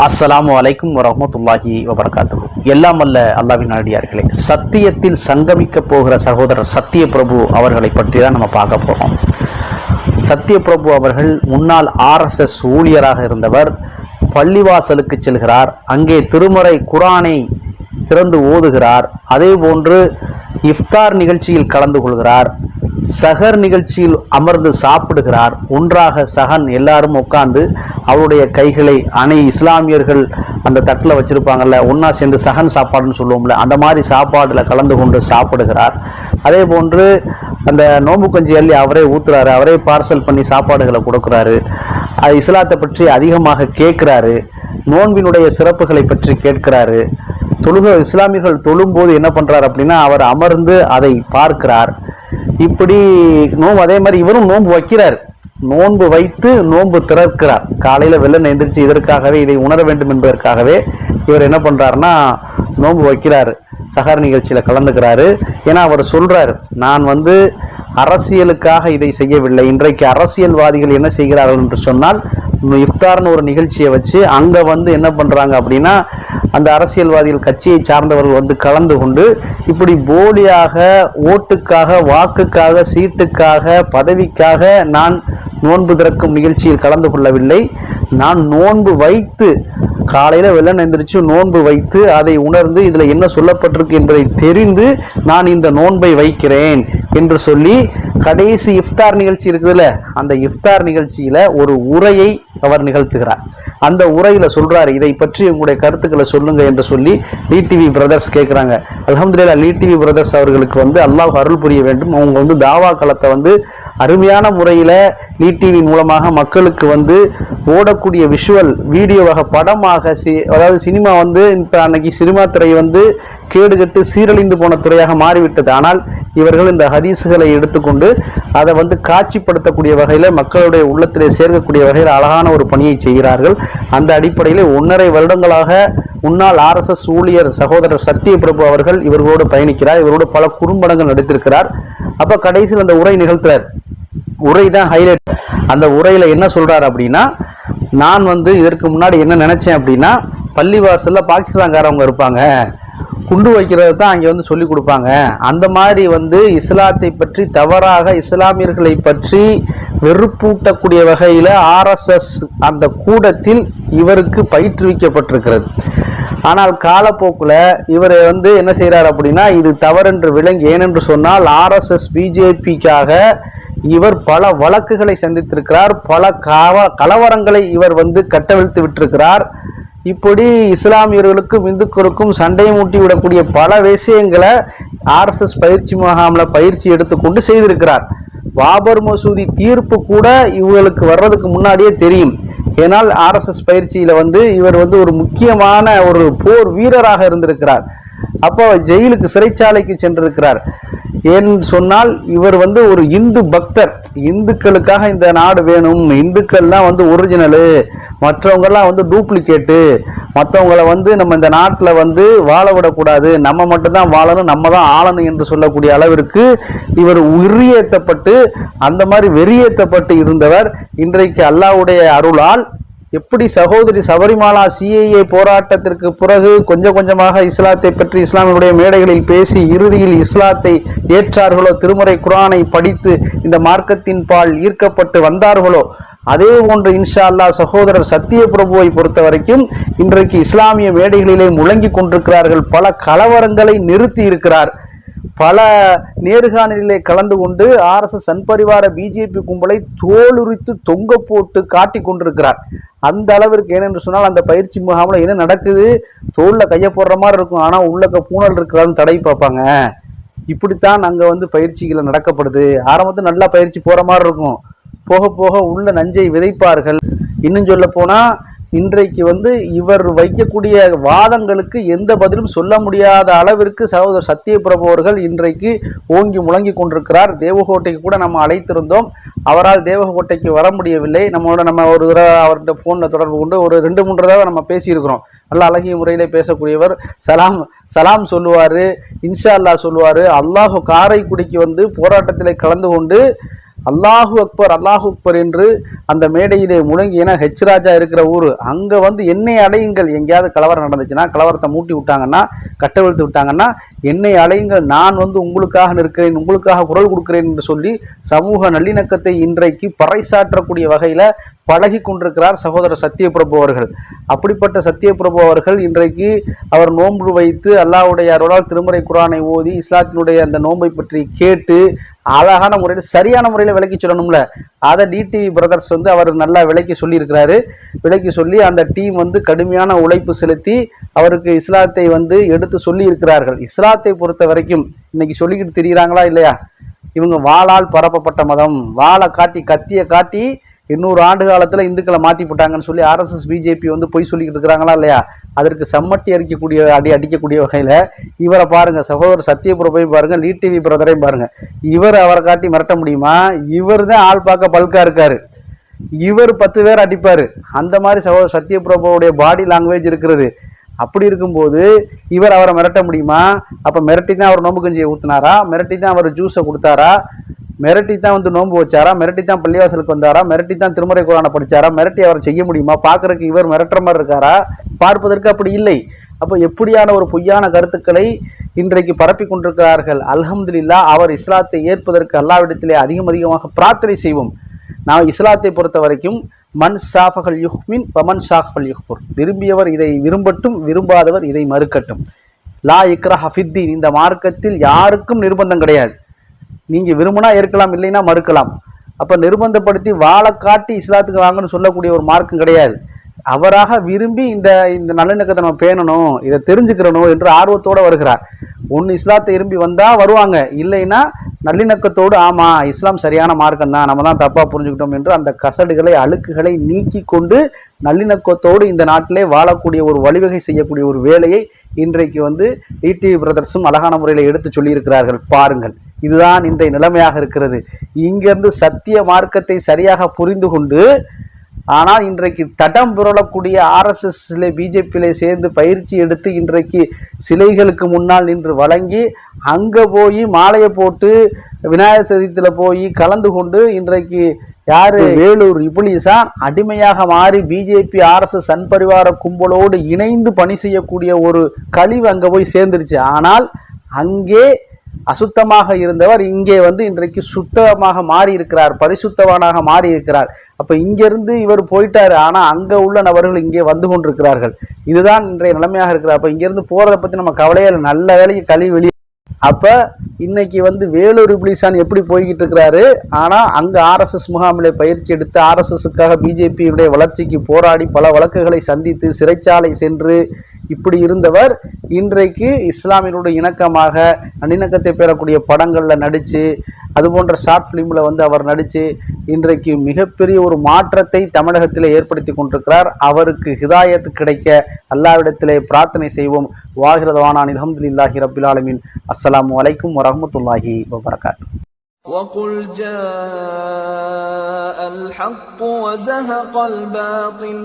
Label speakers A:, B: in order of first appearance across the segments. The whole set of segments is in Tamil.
A: அஸ்ஸலாமு அலைக்கும் வரமத்துல்லாஹி வபர்காத்து எல்லாம் அல்ல அல்லாவின் அடியார்களே சத்தியத்தில் சங்கமிக்க போகிற சகோதரர் சத்திய பிரபு அவர்களை பற்றி தான் நம்ம பார்க்க போகிறோம் சத்திய பிரபு அவர்கள் முன்னாள் ஆர்எஸ்எஸ் ஊழியராக இருந்தவர் பள்ளிவாசலுக்கு செல்கிறார் அங்கே திருமறை குரானை திறந்து ஓதுகிறார் அதே போன்று இஃப்தார் நிகழ்ச்சியில் கலந்து கொள்கிறார் சகர் நிகழ்ச்சியில் அமர்ந்து சாப்பிடுகிறார். ஒன்றாக சகன் எல்லாரும் உட்கார்ந்து அவருடைய கைகளை அணை இஸ்லாமியர்கள் அந்த தட்டில் வச்சுருப்பாங்கல்ல ஒன்றா சேர்ந்து சகன் சாப்பாடுன்னு சொல்லுவோம்ல அந்த மாதிரி சாப்பாடில் கலந்து கொண்டு சாப்பிடுகிறார். அதே போன்று அந்த நோம்பு கொஞ்சம் அள்ளி அவரே ஊத்துறாரு அவரே பார்சல் பண்ணி சாப்பாடுகளை கொடுக்குறாரு. அது இஸ்லாத்தை பற்றி அதிகமாக கேட்குறாரு. நோன்பினுடைய சிறப்புகளை பற்றி கேட்கிறாரு. தொழுக இஸ்லாமியர்கள் தொழும்போது என்ன பண்ணுறாரு அப்படின்னா அவர் அமர்ந்து அதை பார்க்கிறார். இப்படி நோன்பு அதே மாதிரி இவரும் நோன்பு வைக்கிறார். நோன்பு வைத்து நோன்பு திறக்கிறார். காலையில் வெள்ளம் எந்திரிச்சு இதற்காகவே இதை உணர வேண்டும் என்பதற்காகவே இவர் என்ன பண்ணுறாருன்னா நோன்பு வைக்கிறார். சகார் நிகழ்ச்சியில் கலந்துக்கிறாரு. ஏன்னா அவர் சொல்கிறார் நான் வந்து அரசியலுக்காக இதை செய்யவில்லை. இன்றைக்கு அரசியல்வாதிகள் என்ன செய்கிறார்கள்? என்று சொன்னால் இஃப்தார்னு ஒரு நிகழ்ச்சியை வச்சு அங்கே வந்து என்ன பண்ணுறாங்க அப்படின்னா அந்த அரசியல்வாதிகள் கட்சியை சார்ந்தவர்கள் வந்து கலந்து கொண்டு இப்படி போலியாக ஓட்டுக்காக வாக்குக்காக சீட்டுக்காக பதவிக்காக நான் நோன்பு திறக்கும் நிகழ்ச்சியில் கலந்து கொள்ளவில்லை. நான் நோன்பு வைத்து காலையில் வெள்ளம் எந்திரிச்சு நோன்பு வைத்து அதை உணர்ந்து இதில் என்ன சொல்லப்பட்டிருக்கு என்பதை தெரிந்து நான் இந்த நோன்பை வைக்கிறேன் என்று சொல்லி கடைசி இஃப்தார் நிகழ்ச்சி இருக்குதுல்ல அந்த இஃப்தார் நிகழ்ச்சியில் ஒரு உரையை அவர் நிகழ்த்துகிறார். அந்த உரையில சொல்றாரு இதை பற்றி உங்களுடைய கருத்துக்களை சொல்லுங்க என்று சொல்லி டிடிவி பிரதர்ஸ் கேட்குறாங்க அலமதுல்லா டிவி பிரதர்ஸ் அவர்களுக்கு வந்து அல்லாஹ் அருள் புரிய வேண்டும். அவங்க வந்து தாவா களத்தை வந்து அருமையான முறையில் டிவி மூலமாக மக்களுக்கு வந்து ஓடக்கூடிய விஷுவல் வீடியோவாக படமாக சி அதாவது சினிமா வந்து இப்போ அன்னைக்கு சினிமா துறை வந்து கேடுகட்டு சீரழிந்து போன துறையாக மாறிவிட்டது. ஆனால் இவர்கள் இந்த ஹதீஸுகளை எடுத்துக்கொண்டு அதை வந்து காட்சிப்படுத்தக்கூடிய வகையில் மக்களுடைய உள்ளத்திலே சேர்க்கக்கூடிய வகையில் அழகான ஒரு பணியை செய்கிறார்கள். அந்த அடிப்படையில் ஒன்றரை வருடங்களாக முன்னாள் ஆர்எஸ்எஸ் ஊழியர் சகோதரர் சத்திய பிரபு அவர்கள் இவர்களோடு பயணிக்கிறார். இவரோடு பல குறும்படங்கள் நடித்திருக்கிறார். அப்போ கடைசியில் அந்த உரை நிகழ்த்துறார். உரை தான் ஹைலைட் அந்த உரையில் என்ன சொல்கிறார் அப்படின்னா நான் வந்து இதற்கு முன்னாடி என்ன நினச்சேன் அப்படின்னா பள்ளிவாசலில் பாகிஸ்தான்காரவங்க இருப்பாங்க. குண்டு வைக்கிறது தான் அங்கே வந்து சொல்லி கொடுப்பாங்க. அந்த மாதிரி வந்து இஸ்லாத்தை பற்றி தவறாக இஸ்லாமியர்களை பற்றி வெறுப்பூட்டக்கூடிய வகையில் ஆர்எஸ்எஸ் அந்த கூடத்தில் இவருக்கு பயிற்றுவிக்கப்பட்டிருக்கிறது. ஆனால் காலப்போக்கில் இவர் வந்து என்ன செய்கிறார் அப்படின்னா இது தவறென்று விளங்கி ஏனென்று சொன்னால் ஆர்எஸ்எஸ் பிஜேபிக்காக இவர் பல வழக்குகளை சந்தித்திருக்கிறார். பல கலவரங்களை இவர் வந்து கட்டவிழ்த்து விட்டிருக்கிறார். இப்படி இஸ்லாமியர்களுக்கும் இந்துக்களுக்கும் சண்டையை மூட்டி விடக்கூடிய பல விஷயங்களை ஆர்எஸ்எஸ் பயிற்சி முகாமில் பயிற்சி எடுத்துக்கொண்டு செய்திருக்கிறார். பாபர் மசூதி தீர்ப்பு கூட இவங்களுக்கு வர்றதுக்கு முன்னாடியே தெரியும். ஏனால் ஆர்எஸ்எஸ் பயிற்சியில் வந்து இவர் வந்து ஒரு முக்கியமான ஒரு போர் வீரராக இருந்திருக்கிறார். அப்போ ஜெயிலுக்கு சிறைச்சாலைக்கு சென்றிருக்கிறார். ஏன்னு சொன்னால் இவர் வந்து ஒரு இந்து பக்தர். இந்துக்களுக்காக இந்த நாடு வேணும். இந்துக்கள்லாம் வந்து ஒரிஜினலு மற்றவங்கெல்லாம் வந்து டூப்ளிகேட்டு மற்றவங்களை வந்து நம்ம இந்த நாட்டில் வந்து வாழ விடக்கூடாது. நம்ம மட்டும்தான் வாழணும். நம்ம தான் ஆளணும் என்று சொல்லக்கூடிய அளவிற்கு இவர் உரியேற்றப்பட்டு அந்த மாதிரி வெறியேற்றப்பட்டு இருந்தவர். இன்றைக்கு அல்லாவுடைய அருளால் எப்படி சகோதரி சபரிமாலா சிஏஏ போராட்டத்திற்கு பிறகு கொஞ்சம் கொஞ்சமாக இஸ்லாத்தை பற்றி இஸ்லாமியுடைய மேடைகளில் பேசி இறுதியில் இஸ்லாத்தை ஏற்றார்களோ திருமுறை குரானை படித்து இந்த மார்க்கத்தின் பால் ஈர்க்கப்பட்டு வந்தார்களோ அதே போன்று இன்ஷா அல்லா சகோதரர் சத்திய பிரபுவை பொறுத்த வரைக்கும் இன்றைக்கு இஸ்லாமிய மேடைகளிலே முழங்கி கொண்டிருக்கிறார்கள். பல கலவரங்களை நிறுத்தி இருக்கிறார். பல நேர்காணலிலே கலந்து கொண்டு ஆர்எஸ்எஸ் சன்பரிவார பிஜேபி கும்பலை தோலுரித்து தொங்க போட்டு காட்டி கொண்டிருக்கிறார். அந்த அளவிற்கு ஏனென்று சொன்னால் அந்த பயிற்சி முகாமில் என்ன நடக்குது? தோலில் கையை போடுற மாதிரி இருக்கும். ஆனால் உள்ளக்க பூனல் இருக்கிறான்னு தடை பார்ப்பாங்க. இப்படித்தான் அங்கே வந்து பயிற்சிகளை நடக்கப்படுது. ஆரம்பத்தில் நல்லா பயிற்சி போகிற மாதிரி இருக்கும். போக போக உள்ள நஞ்சை விதைப்பார்கள். இன்னும் சொல்ல போனால் இன்றைக்கு வந்து இவர் வைக்கக்கூடிய வாதங்களுக்கு எந்த பதிலும் சொல்ல முடியாத அளவிற்கு சகோதரர் சத்தியபிரபு அவர்கள் இன்றைக்கு ஓங்கி முழங்கி கொண்டிருக்கிறார். தேவகோட்டைக்கு கூட நம்ம அழைத்திருந்தோம். அவரால் தேவகோட்டைக்கு வர முடியவில்லை. நம்மளோட நம்ம ஒரு தடவை அவர்கிட்ட ஃபோனில் தொடர்பு கொண்டு ஒரு ரெண்டு மூன்று தடவை நம்ம பேசியிருக்கிறோம். நல்ல அழகிய முறையில் பேசக்கூடியவர். சலாம் சலாம் சொல்லுவார் இன்ஷா அல்லா சொல்லுவார். அல்லாஹ் காரைக்குடிக்கு வந்து போராட்டத்தில் கலந்து கொண்டு அல்லாஹு அக்பர் அல்லாஹு அக்பர் என்று அந்த மேடையிலே முழங்கி ஏன்னா ஹெச் ராஜா இருக்கிற ஊர் அங்கே வந்து என்னை அடையுங்கள் எங்கேயாவது கலவரம் நடந்துச்சுன்னா கலவரத்தை மூட்டி விட்டாங்கன்னா கட்டவிழ்த்து விட்டாங்கன்னா என்னை அடையுங்கள் நான் வந்து உங்களுக்காக நிற்கிறேன் உங்களுக்காக குரல் கொடுக்கிறேன் என்று சொல்லி சமூக நல்லிணக்கத்தை இன்றைக்கு பறைசாற்றக்கூடிய வகையில் பழகி கொண்டிருக்கிறார் சகோதரர் சத்யபிரபு அவர்கள். அப்படிப்பட்ட சத்யபிரபு அவர்கள் இன்றைக்கு அவர் நோன்பு வைத்து அல்லாஹ்வுடைய அருளால் திருமறை குரானை ஓதி இஸ்லாத்தினுடைய அந்த நோன்பை பற்றி கேட்டு அழகான முறையில் சரியான முறையில் விளக்கி சொல்லணும்ல. அதை டிடிவி பிரதர்ஸ் வந்து அவர் நல்லா விளக்கி சொல்லியிருக்கிறாரு. விளக்கி சொல்லி அந்த டீம் வந்து கடுமையான உழைப்பு செலுத்தி அவருக்கு இஸ்லாத்தை வந்து எடுத்து சொல்லி இருக்கிறார்கள் இஸ்லாத்தை பொறுத்த வரைக்கும் இன்னைக்கு சொல்லிக்கிட்டு திரியிறாங்களா இல்லையா? இவங்க வாளால் பரப்பப்பட்ட மதம். வாழை காட்டி கத்தியை காட்டி இன்னொரு ஆண்டு காலத்தில் இந்துக்களை மாற்றி போட்டாங்கன்னு சொல்லி ஆர்எஸ்எஸ் பிஜேபி வந்து பொய் சொல்லிக்கிட்டு இருக்கிறாங்களா இல்லையா? அதற்கு சம்மட்டி அடிக்கக்கூடிய அடி அடிக்கக்கூடிய வகையில் இவரை பாருங்கள் சகோதரர் சத்யபுரப்பையும் பாருங்கள் லீ டிவி பிரதரையும் பாருங்கள் இவர் அவரை காட்டி மிரட்ட முடியுமா? இவர் தான் ஆள் பார்க்க பல்காக இருக்கார். இவர் பத்து பேர் அடிப்பார். அந்த மாதிரி சகோதரர் சத்யபிரபுவுடைய பாடி லாங்குவேஜ் இருக்கிறது. அப்படி இருக்கும்போது இவர் அவரை மிரட்ட முடியுமா? அப்போ மிரட்டி தான் அவர் நோம்பு கஞ்சியை ஊற்றினாரா மிரட்டி தான் அவர் ஜூஸை கொடுத்தாரா? மிரட்டி தான் வந்து நோன்பு வச்சாரா? மிரட்டி தான் பள்ளிவாசலுக்கு வந்தாரா? மிரட்டி தான் திருமறை குரானை படிச்சாரா? மிரட்டி அவரை செய்ய முடியுமா? பார்க்குறக்கு இவர் மிரட்டுற மாதிரி இருக்காரா? பார்ப்பதற்கு அப்படி இல்லை. அப்போ எப்படியான ஒரு பொய்யான கருத்துக்களை இன்றைக்கு பரப்பி கொண்டிருக்கிறார்கள்? அல்ஹம்துலில்லாஹ் அவர் இஸ்லாத்தை ஏற்பதற்கு அல்லாவிடத்திலே அதிகம் அதிகமாக பிரார்த்தனை செய்வோம். நான் இஸ்லாத்தை பொறுத்த வரைக்கும் மன் ஷாஃபகல் யுஹ்மின் பமன் ஷாஃபல் யுஹ்புர். விரும்பியவர் இதை விரும்பட்டும் விரும்பாதவர் இதை மறுக்கட்டும். லா இக்ரா ஹஃபித்தீன் இந்த மார்க்கத்தில் யாருக்கும் நிர்பந்தம் கிடையாது. நீங்க விரும்பினா ஏற்கலாம் இல்லைன்னா மறுக்கலாம். அப்போ நிர்பந்தப்படுத்தி வாழை காட்டி இஸ்லாத்துக்கு வாங்கன்னு சொல்லக்கூடிய ஒரு மார்க்கும் கிடையாது. அவராக விரும்பி இந்த இந்த நல்லிணக்கத்தை நம்ம பேணணும் இதை தெரிஞ்சுக்கிறணும் என்று ஆர்வத்தோட வருகிறார். ஒன்று இஸ்லாத்தை விரும்பி வந்தால் வருவாங்க. இல்லைன்னா நல்லிணக்கத்தோடு ஆமாம் இஸ்லாம் சரியான மார்க்கம் தான் நம்ம தான் தப்பாக புரிஞ்சுக்கிட்டோம் என்று அந்த கசடுகளை அழுக்குகளை நீக்கி கொண்டு நல்லிணக்கத்தோடு இந்த நாட்டிலே வாழக்கூடிய ஒரு வழிவகை செய்யக்கூடிய ஒரு வேலையை இன்றைக்கு வந்து டிடிவி பிரதர்ஸும் அழகான முறையில் எடுத்து சொல்லியிருக்கிறார்கள். பாருங்கள். இதுதான் இன்றைய நிலைமையாக இருக்கிறது. இங்கிருந்து சத்திய மார்க்கத்தை சரியாக புரிந்து கொண்டு ஆனால் இன்றைக்கு தடம் புரளக்கூடிய ஆர்எஸ்எஸ்ல பிஜேபியில சேர்ந்து பயிற்சி எடுத்து இன்றைக்கு சிலைகளுக்கு முன்னால் நின்று வழங்கி அங்கே போய் மாலையை போட்டு விநாயகர் சதுர்த்தியில் போய் கலந்து கொண்டு இன்றைக்கு யாரு? வேலூர் இபிலிசான் அடிமையாக மாறி பிஜேபி ஆர்எஸ்எஸ் சன் பரிவார கும்பலோடு இணைந்து பணி செய்யக்கூடிய ஒரு கழிவு அங்கே போய் சேர்ந்துருச்சு. ஆனால் அங்கே அசுத்தமாக இருந்தவர் இங்கே வந்து இன்றைக்கு சுத்தமாக மாறி இருக்கிறார் பரிசுத்தவானாக மாறி இருக்கிறார் அப்ப இங்கிருந்து இவர் போயிட்டாரு ஆனா அங்க உள்ள நபர்கள் இங்கே வந்து கொண்டிருக்கிறார்கள். இதுதான் இன்றைய நிலைமையாக இருக்கிறார் அப்ப இங்கிருந்து போறதை பத்தி நம்ம கவலையே நல்ல வேலைக்கு கழிவு வெளியே அப்போ இன்னைக்கு வந்து வேலூர் இப்ளிசான் எப்படி போய்கிட்டு இருக்கிறாரு? ஆனால் அங்கே ஆர்எஸ்எஸ் முகாமில் பயிற்சி எடுத்து ஆர்எஸ்எஸ்க்காக பிஜேபியுடைய வளர்ச்சிக்கு போராடி பல வழக்குகளை சந்தித்து சிறைச்சாலை சென்று இப்படி இருந்தவர் இன்றைக்கு இஸ்லாமியனுடைய இணக்கமாக நல்லிணக்கத்தை பெறக்கூடிய படங்களில் நடித்து அது போன்ற ஷார்ட் ஃபிலிமில் வந்து அவர் நடித்து இன்றைக்கு மிகப்பெரிய ஒரு மாற்றத்தை தமிழகத்தில் ஏற்படுத்தி கொண்டிருக்கிறார் அவருக்கு ஹிதாயத் கிடைக்க அல்லாவிடத்திலே பிரார்த்தனை செய்வோம் வாகிரதவானான் அலமதுல்லாஹி ரபில் ஆலமின் அஸ்ஸலாமு அலைக்கும் வரஹ்மத்துல்லாஹி வபரகாத்து
B: وقل جاء الحق وزهق الباطل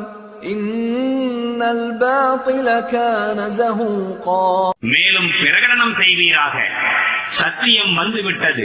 B: إن الباطل كان زهوقا
C: மேலும் பிரகடனம் செய்வீராக சத்தியம் வந்துவிட்டது